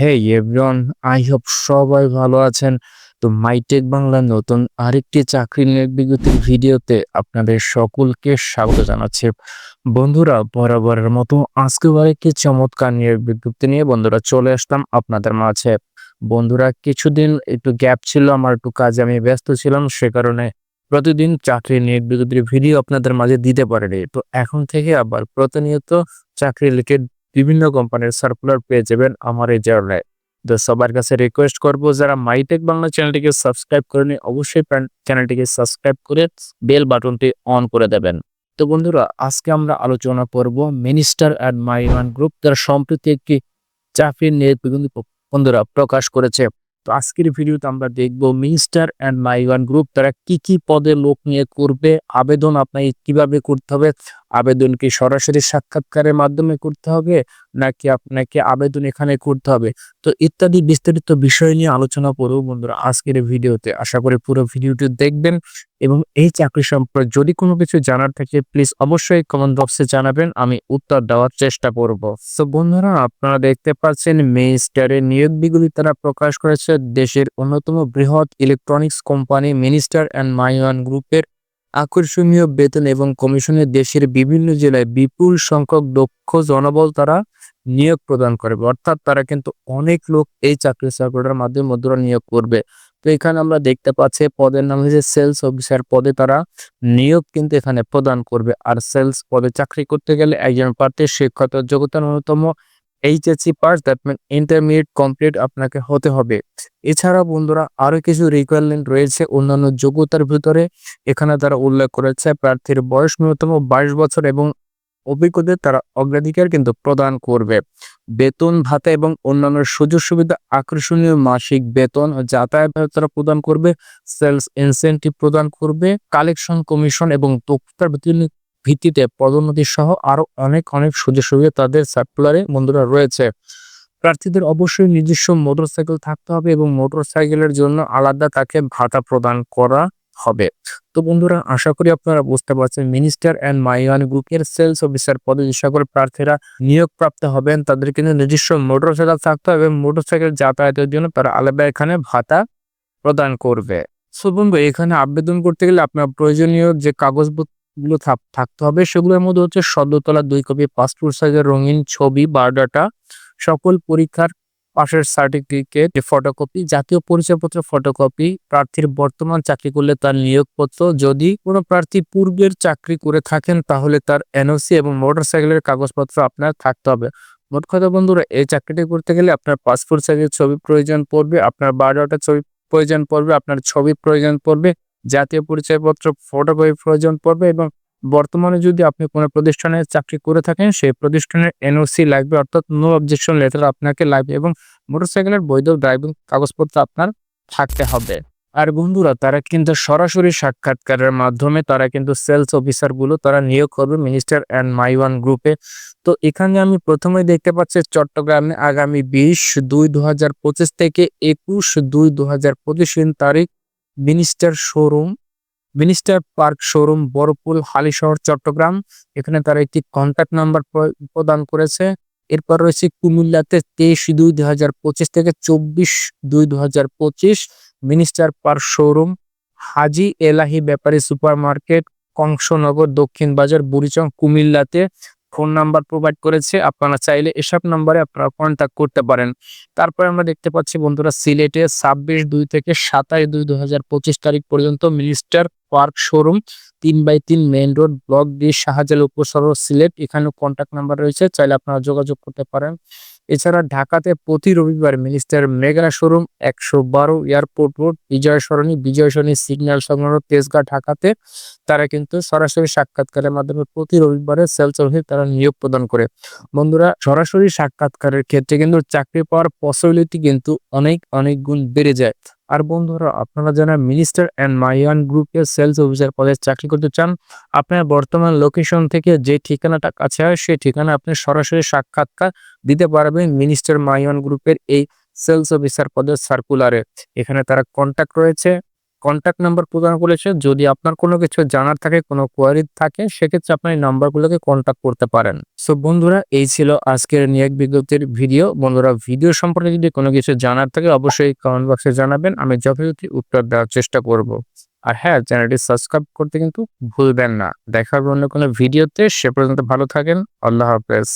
Hey everyone I hope সবাই ভালো আছেন। তো মাইটেক বাংলার নতুন আরেকটি চাকরি নিয়োগ বিজ্ঞপ্তির ভিডিওতে আপনাদের সকলকে স্বাগত জানাচ্ছি। বন্ধুরা, বরাবরের মতো আজকেও আরেকটি চমৎকার নিয়োগ বিজ্ঞপ্তি নিয়ে বন্ধুরা চলে আসলাম আপনাদের মাঝে। বন্ধুরা, কিছুদিন একটু গ্যাপ ছিল, আমার একটু কাজে আমি ব্যস্ত ছিলাম, সে কারণে প্রতিদিন চাকরি নিয়োগ বিজ্ঞপ্তির ভিডিও আপনাদের মাঝে দিতে পারিনি। তো এখন থেকে আবার প্রতিনিয়ত চাকরি রিলেটেড বিভিন্ন কোম্পানির সার্কুলার পেয়ে যাবেন আমার এই জার্নায় তো সবার কাছে রিকোয়েস্ট করব, যারা মাইটেক বাংলা চ্যানেলটিকে সাবস্ক্রাইব করেনি, অবশ্যই চ্যানেলটিকে সাবস্ক্রাইব করে বেল বাটনটি অন করে দেবেন। তো বন্ধুরা, আজকে আমরা আলোচনা করব মিনিস্টার অ্যান্ড মাইওয়ান গ্রুপ যারা সম্প্রতি একটি চাকরির নিয়ে বন্ধুরা প্রকাশ করেছে। তো আজকের ভিডিওতে আমরা দেখব মিনিস্টার অ্যান্ড মাইওয়ান গ্রুপ তারা কি কি পদে লোক নিয়ে করবে, আবেদন আপনাকে কীভাবে করতে হবে আবেদন কি সরাসরি সাক্ষাৎকারের মাধ্যমে করতে হবে? নাকি আপনাকে আবেদন এখানে করতে হবে? তো ইত্যাদি বিস্তারিত বিষয় নিয়ে আলোচনা করব বন্ধুরা আজকের ভিডিওতে। আশা করি পুরো ভিডিওটি দেখবেন এবং এই চাকরি সম্পর্কে যদি কোনো কিছু জানার থাকে প্লিজ অবশ্যই কমেন্ট বক্সে জানাবেন, আমি উত্তর দেওয়ার চেষ্টা করব। তো বন্ধুরা আপনারা দেখতে পাচ্ছেন মিনিস্টারের নিয়োগ বিজ্ঞপ্তি তারা প্রকাশ করেছে। দেশের অন্যতম বৃহৎ electronics company minister and MyOne গ্রুপের আকর্ষণীয় বেতন এবং কমিশনে দেশের বিভিন্ন জেলায় বিপুল সংখ্যক দক্ষ জনবল তারা নিয়োগ প্রদান করবে অর্থাৎ তারা কিন্তু অনেক লোক এই চাকরি সার্কুলার মাধ্যমে মুদ্রা নিয়োগ করবে। তো এখানে আমরা দেখতে পাচ্ছি পদের নাম হচ্ছে সেলস অফিসার। পদে তারা নিয়োগ কিন্তু এখানে প্রদান করবে। আর সেলস পদে চাকরি করতে গেলে একজন প্রার্থীর শিক্ষাগত যোগ্যতার অন্যতম HSC pass, that mean intermediate complete আপনাকে হতে হবে। এছাড়া বন্ধুরা আরও কিছু রিকোয়ারমেন্ট রয়েছে অন্যান্য যোগ্যতার ভিতরে। এখানে তারা উল্লেখ করেছে, প্রার্থীর বয়স ন্যূনতম বাইশ বছর এবং অভিজ্ঞদের তারা অগ্রাধিকার কিন্তু প্রদান করবে। বেতন, ভাতা এবং অন্যান্য সুযোগ সুবিধা আকর্ষণীয় মাসিক বেতন যাতায়াত তারা প্রদান করবে সেলস ইনসেন্টিভ প্রদান করবে কালেকশন কমিশন এবং দক্ষতার ভিত্তিতে পদোন্নতি সহ আরও অনেক অনেক সুযোগ সুবিধা তাদের সার্কুলারে বন্ধুরা রয়েছে। প্রার্থীদের অবশ্যই নিজস্ব মোটরসাইকেল থাকতে হবে এবং মোটরসাইকেলের জন্য আলাদা তাকে ভাতা প্রদান করা হবে। তো বন্ধুরা, আশা করি আপনারা বুঝতে পারছেন, মিনিস্টার অ্যান্ড মাইওয়ান গ্রুপের সেলস অফিসার পদে যে সকল প্রার্থীরা নিয়োগ প্রাপ্ত হবেন, তাদের কিন্তু নিজস্ব মোটরসাইকেল থাকতে হবে এবং মোটরসাইকেল যাতায়াতের জন্য তারা আলাদা এখানে ভাতা প্রদান করবে। সো বন্ধু, এখানে আবেদন করতে গেলে আপনার প্রয়োজনীয় যে কাগজপত্রগুলো থাকতে হবে, সেগুলোর মধ্যে হচ্ছে সদ্যতলা দুই কপি পাসপোর্ট সাইজের রঙিন ছবি বায়োডাটা সকল পরীক্ষার পাশের সার্টিফিকেট ফটোকপি জাতীয় পরিচয়পত্র ফটোকপি প্রার্থীর বর্তমান চাকরি করলে তার নিয়োগপত্র। যদি কোনো প্রার্থী পূর্বের চাকরি করে থাকেন, তাহলে তার এনওসি এবং মোটরসাইকেলের কাগজপত্র আপনার থাকতে হবে। মোট কথা বন্ধুরা, এই চাকরিটি করতে গেলে আপনার পাসপোর্ট সাইজের ছবি প্রয়োজন পড়বে, আপনার বায়োডাটা ছবি প্রয়োজন পড়বে, আপনার ছবি প্রয়োজন পড়বে, জাতীয় পরিচয়পত্র ফটোকপি প্রয়োজন পড়বে এবং বর্তমানে যদি আপনি কোনো প্রতিষ্ঠানে চাকরি করে থাকেন, সেই প্রতিষ্ঠানের এনওসি লাগবে, অর্থাৎ নো অবজেকশন লেটার আপনাকে লাগবে এবং মোটরসাইকেলের বৈধ ড্রাইভিং কাগজপত্র আপনার থাকতে হবে। আর বন্ধুরা, তারা কিন্তু সরাসরি সাক্ষাৎকারের মাধ্যমে তারা কিন্তু সেলস অফিসারগুলো তারা নিয়োগ করবে মিনিস্টার অ্যান্ড মাই ওয়ান গ্রুপে তো এখানে আমি প্রথমে দেখতে পাচ্ছি চট্টগ্রামে আগামী বিশ দুই দু থেকে একুশ দুই দু হাজার পঁচিশ তারিখ minister showroom minister park showroom Boropul Halishahar Chattogram. এখানে তারা একটি কন্ট্যাক্ট নাম্বার প্রদান করেছে। এরপর রয়েছে কুমিল্লাতে তেইশ দুই দুই হাজার পঁচিশ থেকে চব্বিশ দুই দু হাজার পঁচিশ minister park showroom, Haji Elahi Byapari super market Kangshanagar, Dakshin Bazar, Burichang, কুমিল্লাতে ফোন নাম্বার প্রোভাইড করেছে। আপনারা চাইলে এসব নাম্বারে আপনারা কন্ট্যাক্ট করতে পারেন। তারপরে আমরা দেখতে পাচ্ছি বন্ধুরা সিলেটে ছাব্বিশ দুই থেকে সাতাশ দুই দু হাজার পঁচিশ তারিখ পর্যন্ত মিনিস্টার পার্ক শোরুম, তিন বাই তিন main road, block D Shahjalal উপসর্গ সিলেট। এখানে কন্ট্যাক্ট নাম্বার রয়েছে, চাইলে আপনারা যোগাযোগ করতে পারেন। এছাড়া ঢাকাতে প্রতি রবিবার মিনিস্টার মেগা শোরুম, একশো বারো airport road Bijoy Sarani Bijoy Sarani signal সংলগ্ন তেজগাঁ ঢাকাতে। তারা কিন্তু সরাসরি সাক্ষাৎকারের মাধ্যমে প্রতি রবিবারে সেলস অফিসে তারা নিয়োগ প্রদান করে। বন্ধুরা, সরাসরি সাক্ষাৎকারের ক্ষেত্রে কিন্তু চাকরি পাওয়ার পসিবিলিটি কিন্তু অনেক অনেক গুণ বেড়ে যায়। আর বন্ধুরা, আপনারা যারা মিনিস্টার অ্যান্ড মাইয়ান গ্রুপের সেলস অফিসার পদে চাকরি করতে চান, আপনার বর্তমান লোকেশন থেকে যে ঠিকানাটা কাছে হয়, সেই ঠিকানা আপনি সরাসরি সাক্ষাৎকার দিতে পারবেন মিনিস্টার মাইয়ান গ্রুপের এই সেলস অফিসার পদের সার্কুলারে। এখানে তারা কন্ট্যাক্ট রয়েছে। কন্ট্যাক্ট নাম্বার প্রদান করেছে। যদি আপনার কোনো কিছু জানার থাকে, কোনো কোয়ারি থাকে, সেক্ষেত্রে আপনার এই নাম্বারগুলোকে কন্ট্যাক্ট করতে পারেন। সো বন্ধুরা, এই ছিল আজকের নিয়োগ বিজ্ঞপ্তির ভিডিও বন্ধুরা ভিডিও সম্পর্কে যদি কোনো কিছু জানার থাকে, অবশ্যই কমেন্ট বক্সে জানাবেন। আমি যথাযথ উত্তর দেওয়ার চেষ্টা করব। আর হ্যাঁ চ্যানেলটি সাবস্ক্রাইব করতে কিন্তু ভুলবেন না। দেখা হবে অন্য কোনো ভিডিওতে সে পর্যন্ত ভালো থাকেন। আল্লাহ হাফেজ।